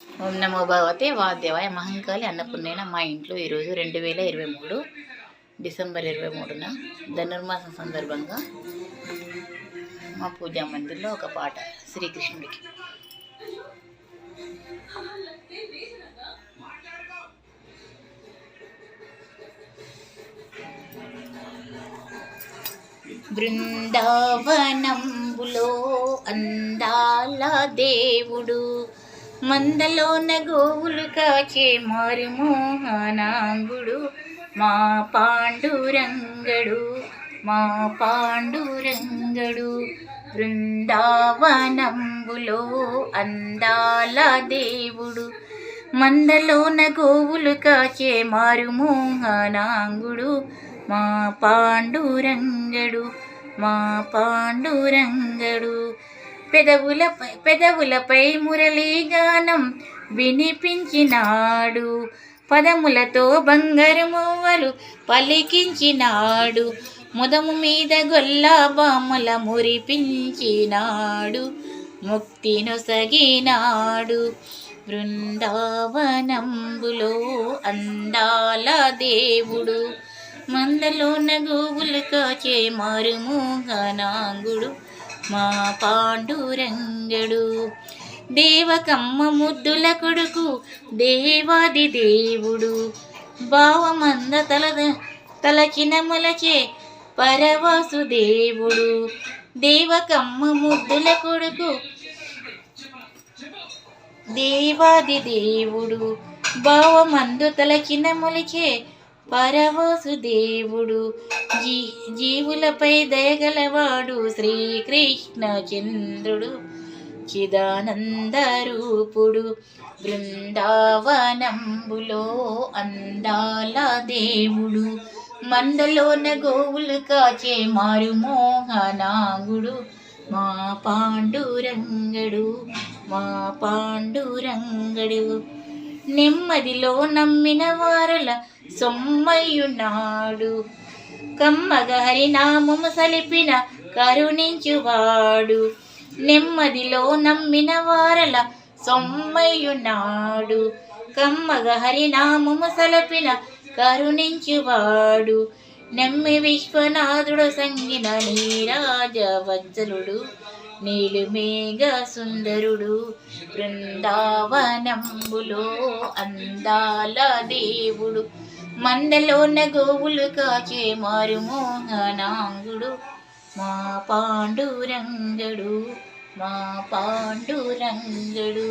ఓం నమో భగవతే వాద్యవాయ మహంకాళి అన్నపూర్ణైన మా ఇంట్లో ఈరోజు రెండు వేల ఇరవై మూడు డిసెంబర్ ఇరవై మూడున ధనుర్మాసం సందర్భంగా మా పూజా మందిర్లో ఒక పాట శ్రీకృష్ణుడికి. బృందావనంబులో అందాల దేవుడు మందలోన గోవులు కాచే మారుమోహనాంగుడు మా పాండురంగడు మా పాండురంగడు. బృందావనంబులో అందాల దేవుడు మందలోన గోవులు కాచే మారుమోహనాంగుడు మా పాండురంగడు మా పాండురంగడు. పెదవులపై పెదవులపై మురళీగానం వినిపించినాడు. పదములతో బంగారు మువ్వలు పలికించినాడు. ముదము మీద గొల్లా బామల మురిపించినాడు. ముక్తి నొసగినాడు. బృందావనంబులో అందాల దేవుడు. మందలోన గోవులు కాచే మారుమోహనాంగుడు మా పాండురంగడు. దేవకమ్మ ముద్దుల కొడుకు దేవాది దేవుడు. భావమంద తల తలకిన ములకే పరవాసు దేవుడు. దేవకమ్మ ముద్దుల కొడుకు దేవాది దేవుడు. భావమందు తలకిన ములకే పరమసుదేవుడు. జీ జీవులపై దయగలవాడు శ్రీకృష్ణ చంద్రుడు చిదానందరూపుడు బృందావనంబులో అందాల దేవుడు. మండలోన గోవులు కాచే మారుమోహనాంగుడు. మా పాండురంగడు మా పాండురంగడు. నెమ్మదిలో నమ్మిన వారల సొమ్మయునాడు కమ్మగా హరినామము సలిపిన కరుణించువాడు. నెమ్మదిలో నమ్మిన వారల సొమ్మయునాడు కమ్మగా హరినామము సలపిన కరుణించువాడు. నమ్మి విశ్వనాథుడు సంగిన నీరాజ వత్సలుడు నీలిమేఘ సుందరుడు. బృందావనంబులో అందాల దేవుడు. మందలోన గోవులు కాచే మారు మోహనాంగుడు మా పాండురంగడు మా పాండురంగడు.